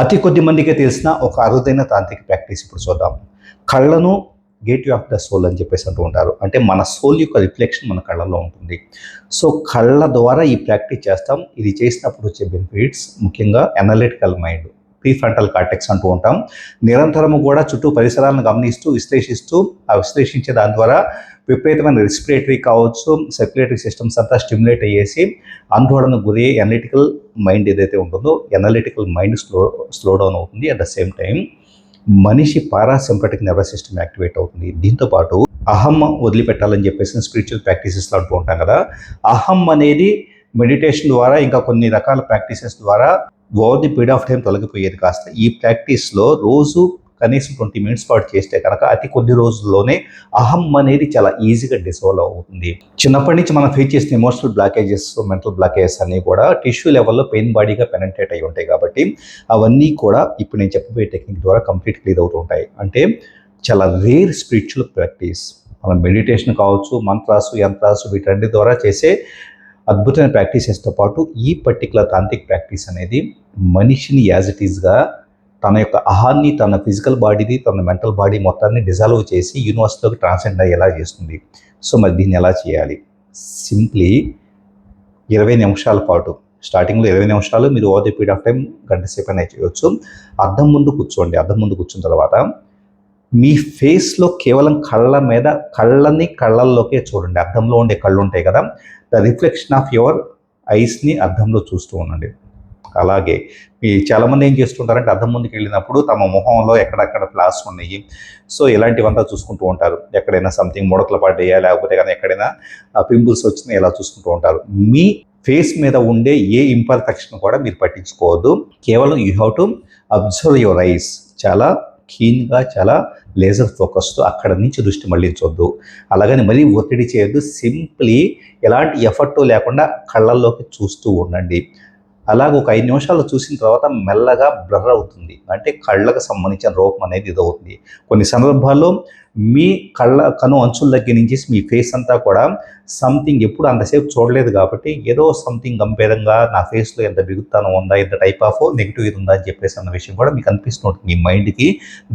అతి కొద్ది మందికే తెలిసిన ఒక అరుదైన తాంత్రిక ప్రాక్టీస్ ఇప్పుడు చూద్దాం. కళ్ళను గేట్ ఆఫ్ ద సోల్ అని చెప్పేసి అంటూ ఉంటారు. అంటే మన సోల్ యొక్క రిఫ్లెక్షన్ మన కళ్ళలో ఉంటుంది. సో కళ్ళ ద్వారా ఈ ప్రాక్టీస్ చేస్తాం. ఇది చేసినప్పుడు వచ్చే బెనిఫిట్స్ ముఖ్యంగా అనలిటికల్ మైండ్. ప్రీఫ్రంటల్ కార్టెక్స్ అంటూ ఉంటాం. నిరంతరము కూడా చుట్టూ పరిసరాలను గమనిస్తూ విశ్లేషిస్తూ ఆ విశ్లేషించే దాని ద్వారా విపరీతమైన రెస్పిరేటరీ కావచ్చు సర్క్యులేటరీ సిస్టమ్స్ అంతా స్టిమ్యులేట్ అయ్యేసి ఆందోళనకు గురి అనలిటికల్ మైండ్ ఏదైతే ఉంటుందో analytical mind slow slow down అవుతుంది అట్ ద సేమ్ టైం మనిషి పారాసింపటిక్ నర్వస్ సిస్టమ్ యాక్టివేట్ అవుతుంది. దీంతో పాటు అహం వదిలిపెట్టాలని చెప్పేసి స్పిరిచువల్ ప్రాక్టీసెస్లో అంటూ ఉంటాం కదా. అహం అనేది మెడిటేషన్ ద్వారా ఇంకా కొన్ని రకాల ప్రాక్టీసెస్ ద్వారా over the period of time తొలగిపోయేది కాస్త. ఈ ప్రాక్టీస్లో రోజు కనీసం ట్వంటీ మినిట్స్ పాటు చేస్తే కనుక అతి కొద్ది రోజుల్లోనే అహం అనేది చాలా ఈజీగా డిసాల్వ్ అవుతుంది. చిన్నప్పటి నుంచి మనం ఫేస్ చేసిన ఎమోషనల్ బ్లాకేజెస్ మెంటల్ బ్లాకేజెస్ అన్నీ కూడా టిష్యూ లెవెల్లో పెయిన్ బాడీగా పెనెంట్రేట్ అయి ఉంటాయి కాబట్టి అవన్నీ కూడా ఇప్పుడు నేను చెప్పబోయే టెక్నిక్ ద్వారా కంప్లీట్ క్లియర్ అవుతూ ఉంటాయి. అంటే చాలా రేర్ స్పిరిచువల్ ప్రాక్టీస్. మనం మెడిటేషన్ కావచ్చు మంత్రాసు యంత్రాసు వీటన్నిటి ద్వారా చేసే అద్భుతమైన ప్రాక్టీసెస్తో పాటు ఈ పర్టికులర్ తాంత్రిక్ ప్రాక్టీస్ అనేది మనిషిని యాజ్ ఇట్ ఈస్గా తన యొక్క అహాన్ని తన ఫిజికల్ బాడీని తన మెంటల్ బాడీ మొత్తాన్ని డిజాల్వ్ చేసి యూనివర్స్లోకి ట్రాన్సెండ్ అయ్యేలా చేస్తుంది. సో మరి దీన్ని ఎలా చేయాలి? సింప్లీ ఇరవై నిమిషాల పాటు స్టార్టింగ్లో ఇరవై నిమిషాలు మీరు over the period of time గంట సేపు అయినా చేయవచ్చు అద్దం ముందు కూర్చోండి. అద్దం ముందు కూర్చున్న తర్వాత మీ ఫేస్లో కేవలం కళ్ళ మీద కళ్ళని కళ్ళల్లోకే చూడండి. అద్దంలో ఉండే కళ్ళు ఉంటాయి కదా? ద రిఫ్లెక్షన్ ఆఫ్ యువర్ ఐస్ని అద్దంలో చూస్తూ ఉండండి. అలాగే మీ చాలామంది ఏం చేస్తుంటారంటే అద్దం ముందుకు వెళ్ళినప్పుడు తమ మొహంలో ఎక్కడెక్కడ ఫ్లాస్ ఉన్నాయి. సో ఇలాంటివంతా చూసుకుంటూ ఉంటారు. ఎక్కడైనా సంథింగ్ ముడతలు పడ్డాయా? లేకపోతే కానీ ఎక్కడైనా పింపుల్స్ వచ్చినా ఇలా చూసుకుంటూ ఉంటారు. మీ ఫేస్ మీద ఉండే ఏ ఇంపర్ఫెక్షన్ కూడా మీరు పట్టించుకోవద్దు. కేవలం you have to observe your eyes. చాలా కీన్గా చాలా లేజర్ ఫోకస్తో అక్కడ నుంచి దృష్టి మళ్ళించొద్దు అలాగని మరీ ఒత్తిడి చేయొద్దు. సింప్లీ ఎలాంటి ఎఫర్ట్ లేకుండా కళ్ళల్లోకి చూస్తూ ఉండండి. అలాగ ఒక ఐదు నిమిషాలు చూసిన తర్వాత మెల్లగా బ్లర్ అవుతుంది. అంటే కళ్ళకు సంబంధించిన రూపం అనేది ఇదవుతుంది. కొన్ని సందర్భాల్లో మీ కళ్ళ కను అంచుల దగ్గర నుంచి మీ ఫేస్ అంతా కూడా సంథింగ్ ఎప్పుడు అంతసేపు చూడలేదు కాబట్టి ఏదో సంథింగ్ గంభీరంగా నా ఫేస్లో ఎంత బిగుతానం ఉందా ఎంత టైప్ ఆఫ్ నెగిటివ్ ఇది ఉందా అని చెప్పేసి అన్న విషయం కూడా మీకు అనిపిస్తుంటుంది. మీ మైండ్కి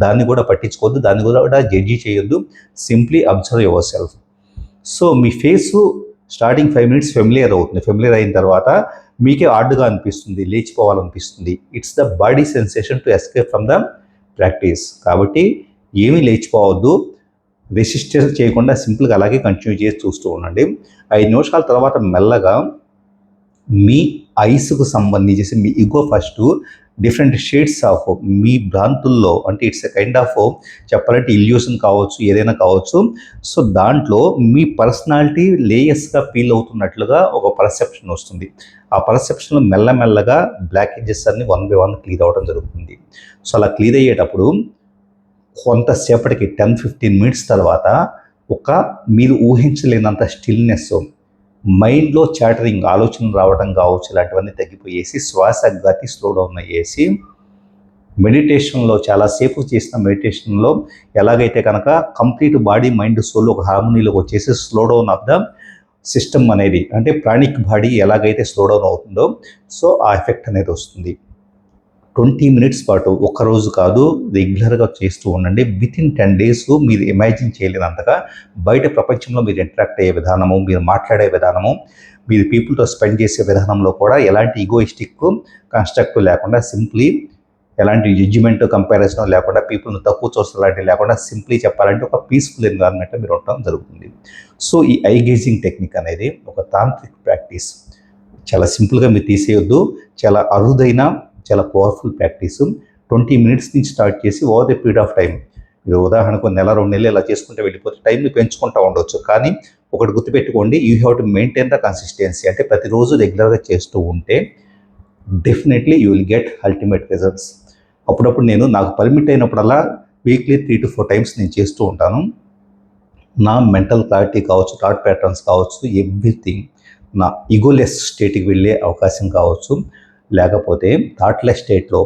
దాన్ని కూడా పట్టించుకోవద్దు దాన్ని కూడా జడ్జి చేయొద్దు. Simply observe yourself so మీ face starting five minutes familiar అవుతుంది. ఫెమిలియర్ అయిన తర్వాత మీకే ఆర్డుగా అనిపిస్తుంది లేచిపోవాలనిపిస్తుంది. It's the body sensation to escape from the practice కాబట్టి ఏమీ లేచిపోవద్దు. రెసిస్టెన్స్ చేయకుండా సింపుల్గా అలాగే కంటిన్యూ చేసి చూస్తూ ఉండండి. ఐదు నిమిషాల తర్వాత మెల్లగా మీ ఐస్కు సంబంధించి మీ ego first different shades of మీ భ్రాంతుల్లో అంటే ఇట్స్ ఎ కైండ్ ఆఫ్ చెప్పాలంటే ఇల్యూషన్ కావచ్చు ఏదైనా కావచ్చు. సో దాంట్లో మీ పర్సనాలిటీ లేయర్స్గా ఫీల్ అవుతున్నట్లుగా ఒక పర్సెప్షన్ వస్తుంది. ఆ పర్సెప్షన్లో మెల్లమెల్లగా బ్లాక్ ఎడ్జెస్ అన్ని వన్ బై వన్ క్లియర్ అవ్వడం జరుగుతుంది. సో అలా క్లియర్ అయ్యేటప్పుడు కొంతసేపటికి టెన్ ఫిఫ్టీన్ మినిట్స్ తర్వాత ఒక మీరు ఊహించలేనంత స్టిల్నెస్ మైండ్లో చాటరింగ్ ఆలోచనలు రావడం కావచ్చు ఇలాంటివన్నీ తగ్గిపోయేసి శ్వాస గతి స్లో డౌన్ అయ్యేసి మెడిటేషన్లో చాలాసేపు చేసిన మెడిటేషన్లో ఎలాగైతే కనుక కంప్లీట్ బాడీ మైండ్ సోల్ ఒక హార్మోనీలోకి వచ్చేసి slow down of the system అనేది అంటే ప్రాణిక్ బాడీ ఎలాగైతే స్లో డౌన్ అవుతుందో సో ఆ ఎఫెక్ట్ అనేది వస్తుంది. ట్వంటీ మినిట్స్ పాటు ఒక్కరోజు కాదు రెగ్యులర్గా చేస్తూ ఉండండి. విత్ ఇన్ టెన్ డేస్ మీరు ఇమాజిన్ చేయలేనంతగా బయట ప్రపంచంలో మీరు ఇంటరాక్ట్ అయ్యే విధానము మీరు మాట్లాడే విధానము మీరు పీపుల్తో స్పెండ్ చేసే విధానంలో కూడా ఎలాంటి ఈగోయిస్టిక్ కన్స్ట్రక్ట్ లేకుండా సింప్లీ ఎలాంటి జడ్జిమెంట్ కంపారిజన్ లేకుండా పీపుల్ని తక్కువ చూస్తారు లాంటివి లేకుండా సింప్లీ చెప్పాలంటే ఒక పీస్ఫుల్ ఎన్విరాన్మెంట్ మీరు ఉండటం జరుగుతుంది. సో ఈ ఐ గేజింగ్ టెక్నిక్ అనేది ఒక తాంత్రిక్ ప్రాక్టీస్ చాలా సింపుల్గా మీరు తీసేయొద్దు. చాలా అరుదైన చాలా పవర్ఫుల్ ప్రాక్టీస్ ట్వంటీ మినిట్స్ నుంచి స్టార్ట్ చేసి over the period of time మీరు ఉదాహరణకు నెల రెండు నెలలు ఇలా చేసుకుంటే వెళ్ళిపోతే టైంని పెంచుకుంటూ ఉండొచ్చు. కానీ ఒకటి గుర్తుపెట్టుకోండి you have to maintain the consistency అంటే ప్రతిరోజు రెగ్యులర్గా చేస్తూ ఉంటే definitely you will get ultimate results అప్పుడప్పుడు నేను నాకు permit అయినప్పుడల్లా weekly three to four times నేను చేస్తూ ఉంటాను. నా మెంటల్ క్లారిటీ కావచ్చు థాట్ ప్యాటర్న్స్ కావచ్చు ఎవ్రీథింగ్ నా ఇగోలెస్ స్టేట్కి వెళ్ళే అవకాశం కావచ్చు. లేకపోతే థాట్లెస్ స్టేట్లో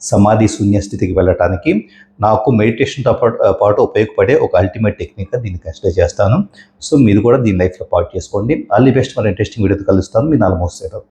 సమాధి శూన్య స్థితికి వెళ్ళటానికి నాకు మెడిటేషన్తో పాటు పాటు ఉపయోగపడే ఒక అల్టిమేట్ టెక్నిక్గా దీన్ని కన్సిడర్ చేస్తాను. సో మీరు కూడా దీని లైఫ్లో పాటు చేసుకోండి. All the best. మరి ఇంట్రెస్టింగ్ వీడియోతో కలుస్తాను. మీ నాలుగు మోస్ట్